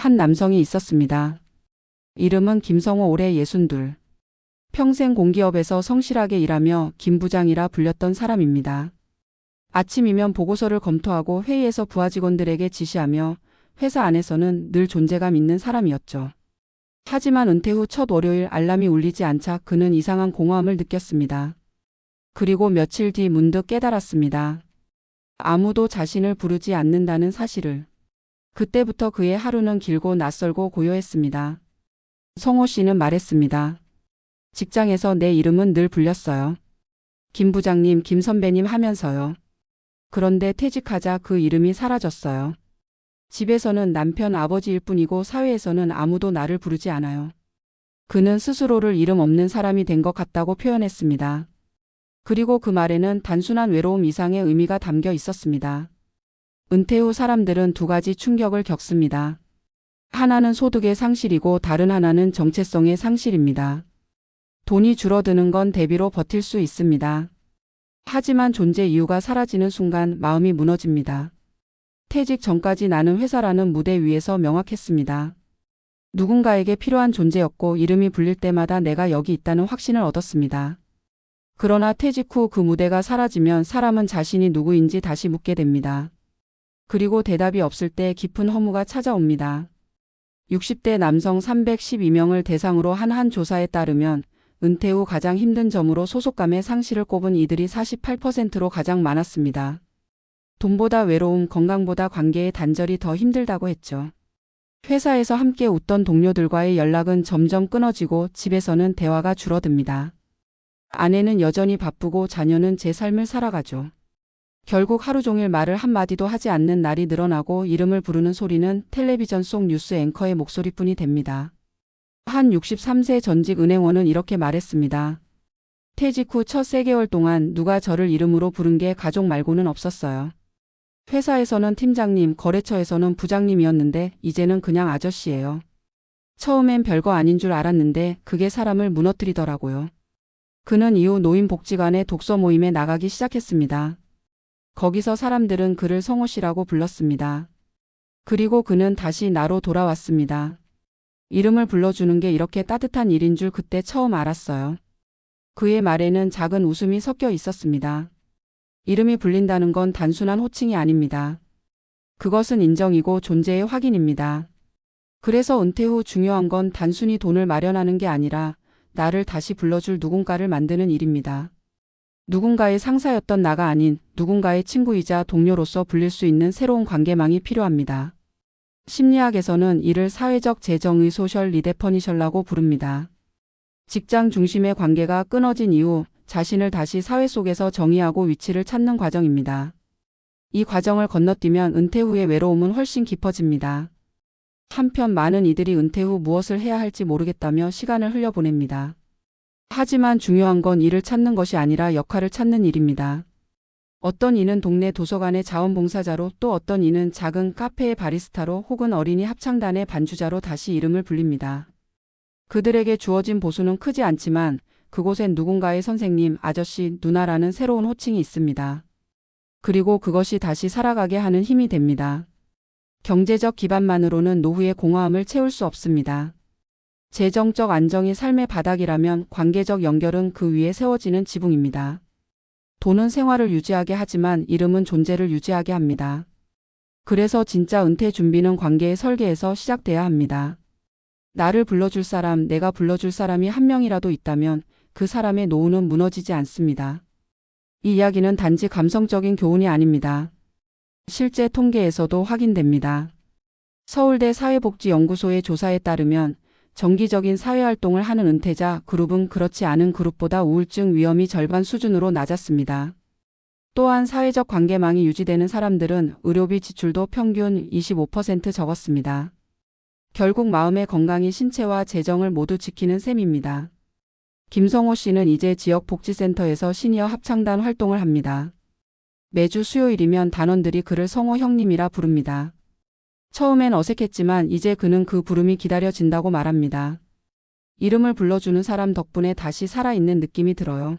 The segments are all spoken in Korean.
한 남성이 있었습니다. 이름은 김성호 올해 예순둘. 평생 공기업에서 성실하게 일하며 김 부장이라 불렸던 사람입니다. 아침이면 보고서를 검토하고 회의에서 부하 직원들에게 지시하며 회사 안에서는 늘 존재감 있는 사람이었죠. 하지만 은퇴 후 첫 월요일 알람이 울리지 않자 그는 이상한 공허함을 느꼈습니다. 그리고 며칠 뒤 문득 깨달았습니다. 아무도 자신을 부르지 않는다는 사실을. 그때부터 그의 하루는 길고 낯설고 고요했습니다. 성호 씨는 말했습니다. 직장에서 내 이름은 늘 불렸어요. 김 부장님, 김 선배님 하면서요. 그런데 퇴직하자 그 이름이 사라졌어요. 집에서는 남편 아버지일 뿐이고 사회에서는 아무도 나를 부르지 않아요. 그는 스스로를 이름 없는 사람이 된 것 같다고 표현했습니다. 그리고 그 말에는 단순한 외로움 이상의 의미가 담겨 있었습니다. 은퇴 후 사람들은 두 가지 충격을 겪습니다. 하나는 소득의 상실이고 다른 하나는 정체성의 상실입니다. 돈이 줄어드는 건 대비로 버틸 수 있습니다. 하지만 존재 이유가 사라지는 순간 마음이 무너집니다. 퇴직 전까지 나는 회사라는 무대 위에서 명확했습니다. 누군가에게 필요한 존재였고 이름이 불릴 때마다 내가 여기 있다는 확신을 얻었습니다. 그러나 퇴직 후 그 무대가 사라지면 사람은 자신이 누구인지 다시 묻게 됩니다. 그리고 대답이 없을 때 깊은 허무가 찾아옵니다. 60대 남성 312명을 대상으로 한 한 조사에 따르면 은퇴 후 가장 힘든 점으로 소속감의 상실을 꼽은 이들이 48%로 가장 많았습니다. 돈보다 외로움, 건강보다 관계의 단절이 더 힘들다고 했죠. 회사에서 함께 웃던 동료들과의 연락은 점점 끊어지고 집에서는 대화가 줄어듭니다. 아내는 여전히 바쁘고 자녀는 제 삶을 살아가죠. 결국 하루 종일 말을 한마디도 하지 않는 날이 늘어나고 이름을 부르는 소리는 텔레비전 속 뉴스 앵커의 목소리뿐이 됩니다. 한 63세 전직 은행원은 이렇게 말했습니다. 퇴직 후 첫 3개월 동안 누가 저를 이름으로 부른 게 가족 말고는 없었어요. 회사에서는 팀장님, 거래처에서는 부장님이었는데 이제는 그냥 아저씨예요. 처음엔 별거 아닌 줄 알았는데 그게 사람을 무너뜨리더라고요. 그는 이후 노인복지관의 독서 모임에 나가기 시작했습니다. 거기서 사람들은 그를 성호 씨라고 불렀습니다. 그리고 그는 다시 나로 돌아왔습니다. 이름을 불러주는 게 이렇게 따뜻한 일인 줄 그때 처음 알았어요. 그의 말에는 작은 웃음이 섞여 있었습니다. 이름이 불린다는 건 단순한 호칭이 아닙니다. 그것은 인정이고 존재의 확인입니다. 그래서 은퇴 후 중요한 건 단순히 돈을 마련하는 게 아니라 나를 다시 불러줄 누군가를 만드는 일입니다. 누군가의 상사였던 나가 아닌 누군가의 친구이자 동료로서 불릴 수 있는 새로운 관계망이 필요합니다. 심리학에서는 이를 사회적 재정의 소셜 리데퍼니셜라고 부릅니다. 직장 중심의 관계가 끊어진 이후 자신을 다시 사회 속에서 정의하고 위치를 찾는 과정입니다. 이 과정을 건너뛰면 은퇴 후의 외로움은 훨씬 깊어집니다. 한편 많은 이들이 은퇴 후 무엇을 해야 할지 모르겠다며 시간을 흘려보냅니다. 하지만 중요한 건 일을 찾는 것이 아니라 역할을 찾는 일입니다. 어떤 이는 동네 도서관의 자원봉사자로 또 어떤 이는 작은 카페의 바리스타로 혹은 어린이 합창단의 반주자로 다시 이름을 불립니다. 그들에게 주어진 보수는 크지 않지만 그곳엔 누군가의 선생님, 아저씨, 누나라는 새로운 호칭이 있습니다. 그리고 그것이 다시 살아가게 하는 힘이 됩니다. 경제적 기반만으로는 노후의 공허함을 채울 수 없습니다. 재정적 안정이 삶의 바닥이라면 관계적 연결은 그 위에 세워지는 지붕입니다. 돈은 생활을 유지하게 하지만 이름은 존재를 유지하게 합니다. 그래서 진짜 은퇴 준비는 관계의 설계에서 시작돼야 합니다. 나를 불러줄 사람, 내가 불러줄 사람이 한 명이라도 있다면 그 사람의 노후는 무너지지 않습니다. 이 이야기는 단지 감성적인 교훈이 아닙니다. 실제 통계에서도 확인됩니다. 서울대 사회복지연구소의 조사에 따르면 정기적인 사회활동을 하는 은퇴자 그룹은 그렇지 않은 그룹보다 우울증 위험이 절반 수준으로 낮았습니다. 또한 사회적 관계망이 유지되는 사람들은 의료비 지출도 평균 25% 적었습니다. 결국 마음의 건강이 신체와 재정을 모두 지키는 셈입니다. 김성호 씨는 이제 지역 복지센터에서 시니어 합창단 활동을 합니다. 매주 수요일이면 단원들이 그를 성호 형님이라 부릅니다. 처음엔 어색했지만 이제 그는 그 부름이 기다려진다고 말합니다. 이름을 불러주는 사람 덕분에 다시 살아있는 느낌이 들어요.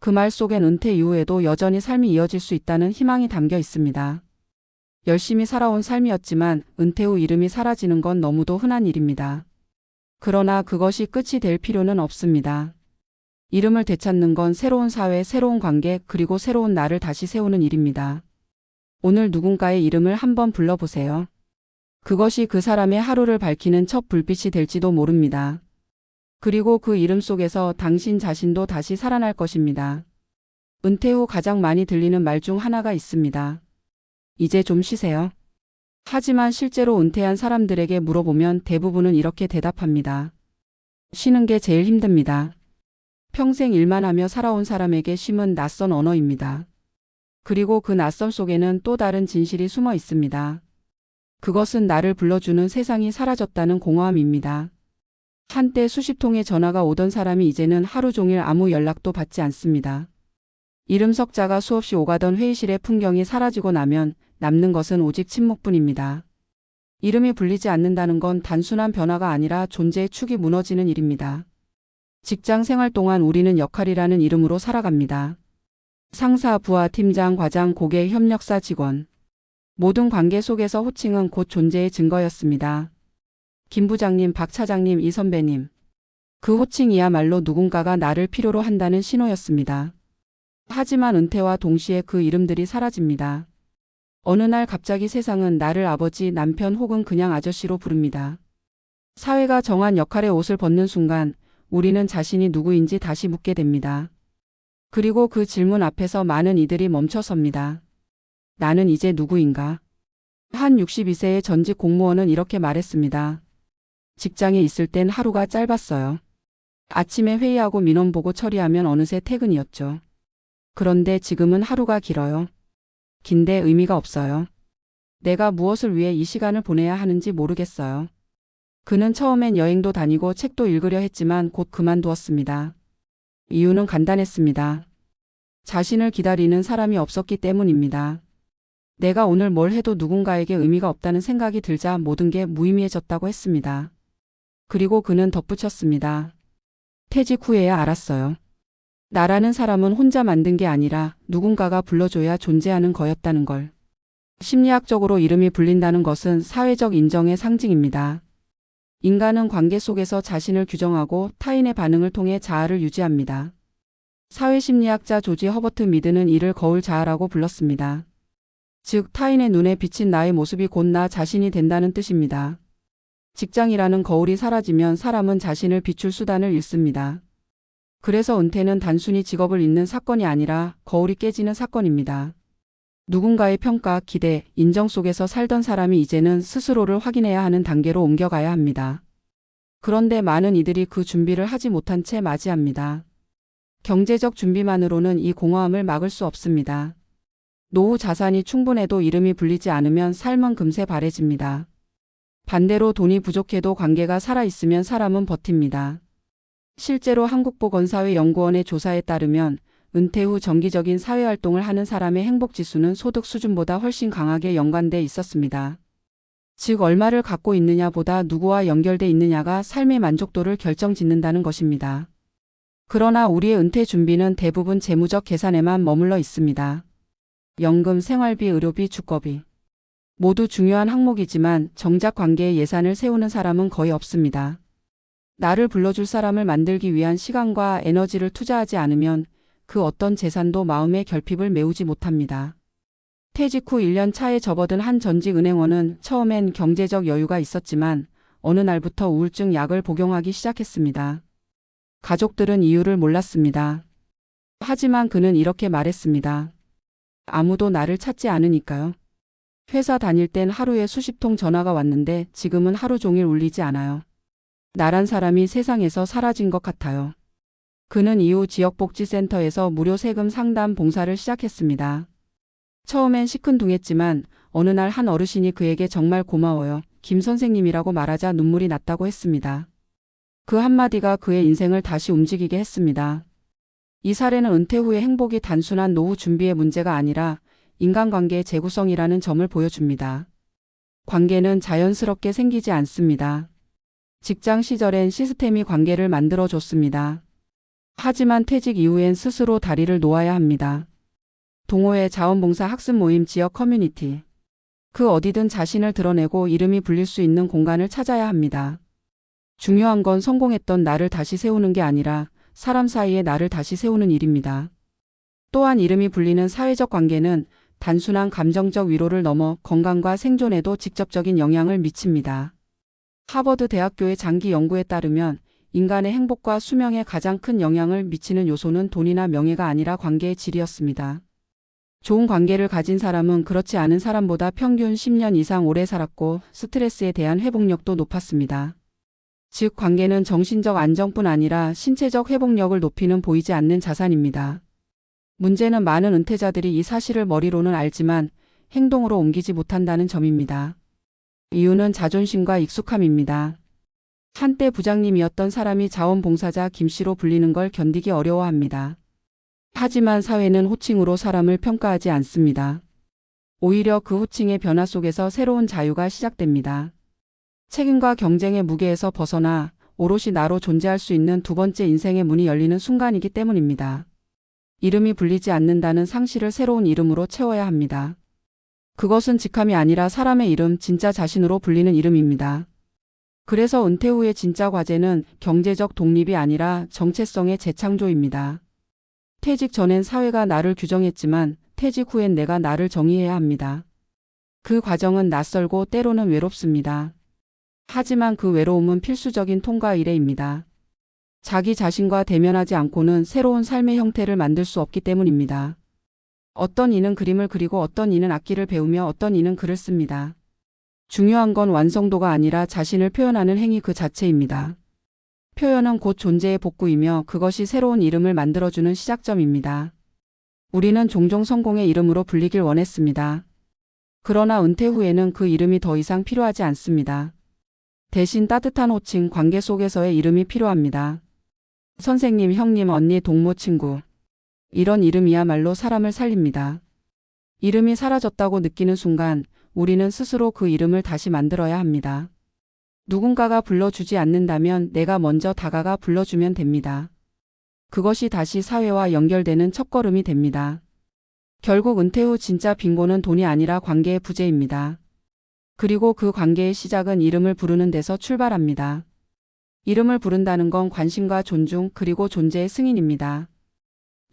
그 말 속엔 은퇴 이후에도 여전히 삶이 이어질 수 있다는 희망이 담겨 있습니다. 열심히 살아온 삶이었지만 은퇴 후 이름이 사라지는 건 너무도 흔한 일입니다. 그러나 그것이 끝이 될 필요는 없습니다. 이름을 되찾는 건 새로운 사회, 새로운 관계, 그리고 새로운 나를 다시 세우는 일입니다. 오늘 누군가의 이름을 한번 불러보세요. 그것이 그 사람의 하루를 밝히는 첫 불빛이 될지도 모릅니다. 그리고 그 이름 속에서 당신 자신도 다시 살아날 것입니다. 은퇴 후 가장 많이 들리는 말 중 하나가 있습니다. 이제 좀 쉬세요. 하지만 실제로 은퇴한 사람들에게 물어보면 대부분은 이렇게 대답합니다. 쉬는 게 제일 힘듭니다. 평생 일만 하며 살아온 사람에게 쉼은 낯선 언어입니다. 그리고 그 낯선 속에는 또 다른 진실이 숨어 있습니다. 그것은 나를 불러주는 세상이 사라졌다는 공허함입니다. 한때 수십 통의 전화가 오던 사람이 이제는 하루 종일 아무 연락도 받지 않습니다. 이름 석자가 수없이 오가던 회의실의 풍경이 사라지고 나면 남는 것은 오직 침묵뿐입니다. 이름이 불리지 않는다는 건 단순한 변화가 아니라 존재의 축이 무너지는 일입니다. 직장 생활 동안 우리는 역할이라는 이름으로 살아갑니다. 상사, 부하, 팀장, 과장, 고객, 협력사, 직원. 모든 관계 속에서 호칭은 곧 존재의 증거였습니다. 김 부장님, 박 차장님, 이 선배님. 그 호칭이야말로 누군가가 나를 필요로 한다는 신호였습니다. 하지만 은퇴와 동시에 그 이름들이 사라집니다. 어느 날 갑자기 세상은 나를 아버지, 남편 혹은 그냥 아저씨로 부릅니다. 사회가 정한 역할의 옷을 벗는 순간 우리는 자신이 누구인지 다시 묻게 됩니다. 그리고 그 질문 앞에서 많은 이들이 멈춰섭니다. 나는 이제 누구인가? 한 62세의 전직 공무원은 이렇게 말했습니다. 직장에 있을 땐 하루가 짧았어요. 아침에 회의하고 민원 보고 처리하면 어느새 퇴근이었죠. 그런데 지금은 하루가 길어요. 긴데 의미가 없어요. 내가 무엇을 위해 이 시간을 보내야 하는지 모르겠어요. 그는 처음엔 여행도 다니고 책도 읽으려 했지만 곧 그만두었습니다. 이유는 간단했습니다. 자신을 기다리는 사람이 없었기 때문입니다. 내가 오늘 뭘 해도 누군가에게 의미가 없다는 생각이 들자 모든 게 무의미해졌다고 했습니다. 그리고 그는 덧붙였습니다. 퇴직 후에야 알았어요. 나라는 사람은 혼자 만든 게 아니라 누군가가 불러줘야 존재하는 거였다는 걸. 심리학적으로 이름이 불린다는 것은 사회적 인정의 상징입니다. 인간은 관계 속에서 자신을 규정하고 타인의 반응을 통해 자아를 유지합니다. 사회심리학자 조지 허버트 미드는 이를 거울 자아라고 불렀습니다. 즉, 타인의 눈에 비친 나의 모습이 곧 나 자신이 된다는 뜻입니다. 직장이라는 거울이 사라지면 사람은 자신을 비출 수단을 잃습니다. 그래서 은퇴는 단순히 직업을 잃는 사건이 아니라 거울이 깨지는 사건입니다. 누군가의 평가, 기대, 인정 속에서 살던 사람이 이제는 스스로를 확인해야 하는 단계로 옮겨가야 합니다. 그런데 많은 이들이 그 준비를 하지 못한 채 맞이합니다. 경제적 준비만으로는 이 공허함을 막을 수 없습니다. 노후 자산이 충분해도 이름이 불리지 않으면 삶은 금세 바래집니다. 반대로 돈이 부족해도 관계가 살아있으면 사람은 버팁니다. 실제로 한국보건사회연구원의 조사에 따르면 은퇴 후 정기적인 사회활동을 하는 사람의 행복지수는 소득 수준보다 훨씬 강하게 연관돼 있었습니다. 즉, 얼마를 갖고 있느냐보다 누구와 연결돼 있느냐가 삶의 만족도를 결정짓는다는 것입니다. 그러나 우리의 은퇴 준비는 대부분 재무적 계산에만 머물러 있습니다. 연금, 생활비, 의료비, 주거비. 모두 중요한 항목이지만 정작 관계에 예산을 세우는 사람은 거의 없습니다. 나를 불러줄 사람을 만들기 위한 시간과 에너지를 투자하지 않으면 그 어떤 재산도 마음의 결핍을 메우지 못합니다. 퇴직 후 1년 차에 접어든 한 전직 은행원은 처음엔 경제적 여유가 있었지만 어느 날부터 우울증 약을 복용하기 시작했습니다. 가족들은 이유를 몰랐습니다. 하지만 그는 이렇게 말했습니다. 아무도 나를 찾지 않으니까요. 회사 다닐 땐 하루에 수십 통 전화가 왔는데 지금은 하루 종일 울리지 않아요. 나란 사람이 세상에서 사라진 것 같아요. 그는 이후 지역복지센터에서 무료 세금 상담 봉사를 시작했습니다. 처음엔 시큰둥했지만 어느 날 한 어르신이 그에게 정말 고마워요. 김 선생님이라고 말하자 눈물이 났다고 했습니다. 그 한마디가 그의 인생을 다시 움직이게 했습니다. 이 사례는 은퇴 후의 행복이 단순한 노후 준비의 문제가 아니라 인간관계의 재구성이라는 점을 보여줍니다. 관계는 자연스럽게 생기지 않습니다. 직장 시절엔 시스템이 관계를 만들어 줬습니다. 하지만 퇴직 이후엔 스스로 다리를 놓아야 합니다. 동호회 자원봉사 학습 모임 지역 커뮤니티. 그 어디든 자신을 드러내고 이름이 불릴 수 있는 공간을 찾아야 합니다. 중요한 건 성공했던 나를 다시 세우는 게 아니라 사람 사이에 나를 다시 세우는 일입니다. 또한 이름이 불리는 사회적 관계는 단순한 감정적 위로를 넘어 건강과 생존에도 직접적인 영향을 미칩니다. 하버드 대학교의 장기 연구에 따르면 인간의 행복과 수명에 가장 큰 영향을 미치는 요소는 돈이나 명예가 아니라 관계의 질이었습니다. 좋은 관계를 가진 사람은 그렇지 않은 사람보다 평균 10년 이상 오래 살았고 스트레스에 대한 회복력도 높았습니다. 즉, 관계는 정신적 안정뿐 아니라 신체적 회복력을 높이는 보이지 않는 자산입니다. 문제는 많은 은퇴자들이 이 사실을 머리로는 알지만 행동으로 옮기지 못한다는 점입니다. 이유는 자존심과 익숙함입니다. 한때 부장님이었던 사람이 자원봉사자 김씨로 불리는 걸 견디기 어려워합니다. 하지만 사회는 호칭으로 사람을 평가하지 않습니다. 오히려 그 호칭의 변화 속에서 새로운 자유가 시작됩니다. 책임과 경쟁의 무게에서 벗어나 오롯이 나로 존재할 수 있는 두 번째 인생의 문이 열리는 순간이기 때문입니다. 이름이 불리지 않는다는 상실을 새로운 이름으로 채워야 합니다. 그것은 직함이 아니라 사람의 이름, 진짜 자신으로 불리는 이름입니다. 그래서 은퇴 후의 진짜 과제는 경제적 독립이 아니라 정체성의 재창조입니다. 퇴직 전엔 사회가 나를 규정했지만 퇴직 후엔 내가 나를 정의해야 합니다. 그 과정은 낯설고 때로는 외롭습니다. 하지만 그 외로움은 필수적인 통과 일례입니다. 자기 자신과 대면하지 않고는 새로운 삶의 형태를 만들 수 없기 때문입니다. 어떤 이는 그림을 그리고 어떤 이는 악기를 배우며 어떤 이는 글을 씁니다. 중요한 건 완성도가 아니라 자신을 표현하는 행위 그 자체입니다. 표현은 곧 존재의 복구이며 그것이 새로운 이름을 만들어주는 시작점입니다. 우리는 종종 성공의 이름으로 불리길 원했습니다. 그러나 은퇴 후에는 그 이름이 더 이상 필요하지 않습니다. 대신 따뜻한 호칭, 관계 속에서의 이름이 필요합니다. 선생님, 형님, 언니, 동무, 친구. 이런 이름이야말로 사람을 살립니다. 이름이 사라졌다고 느끼는 순간 우리는 스스로 그 이름을 다시 만들어야 합니다. 누군가가 불러주지 않는다면 내가 먼저 다가가 불러주면 됩니다. 그것이 다시 사회와 연결되는 첫걸음이 됩니다. 결국 은퇴 후 진짜 빈곤은 돈이 아니라 관계의 부재입니다. 그리고 그 관계의 시작은 이름을 부르는 데서 출발합니다. 이름을 부른다는 건 관심과 존중 그리고 존재의 승인입니다.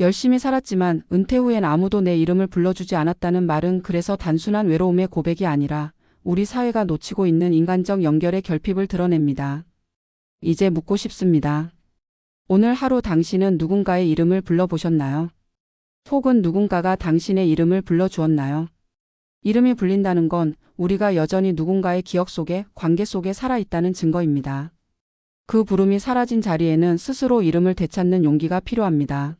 열심히 살았지만 은퇴 후엔 아무도 내 이름을 불러주지 않았다는 말은 그래서 단순한 외로움의 고백이 아니라 우리 사회가 놓치고 있는 인간적 연결의 결핍을 드러냅니다. 이제 묻고 싶습니다. 오늘 하루 당신은 누군가의 이름을 불러보셨나요? 혹은 누군가가 당신의 이름을 불러주었나요? 이름이 불린다는 건 우리가 여전히 누군가의 기억 속에, 관계 속에 살아있다는 증거입니다. 그 부름이 사라진 자리에는 스스로 이름을 되찾는 용기가 필요합니다.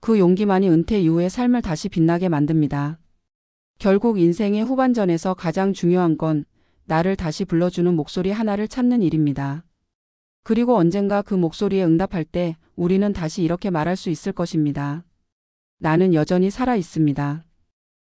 그 용기만이 은퇴 이후의 삶을 다시 빛나게 만듭니다. 결국 인생의 후반전에서 가장 중요한 건 나를 다시 불러주는 목소리 하나를 찾는 일입니다. 그리고 언젠가 그 목소리에 응답할 때 우리는 다시 이렇게 말할 수 있을 것입니다. 나는 여전히 살아 있습니다.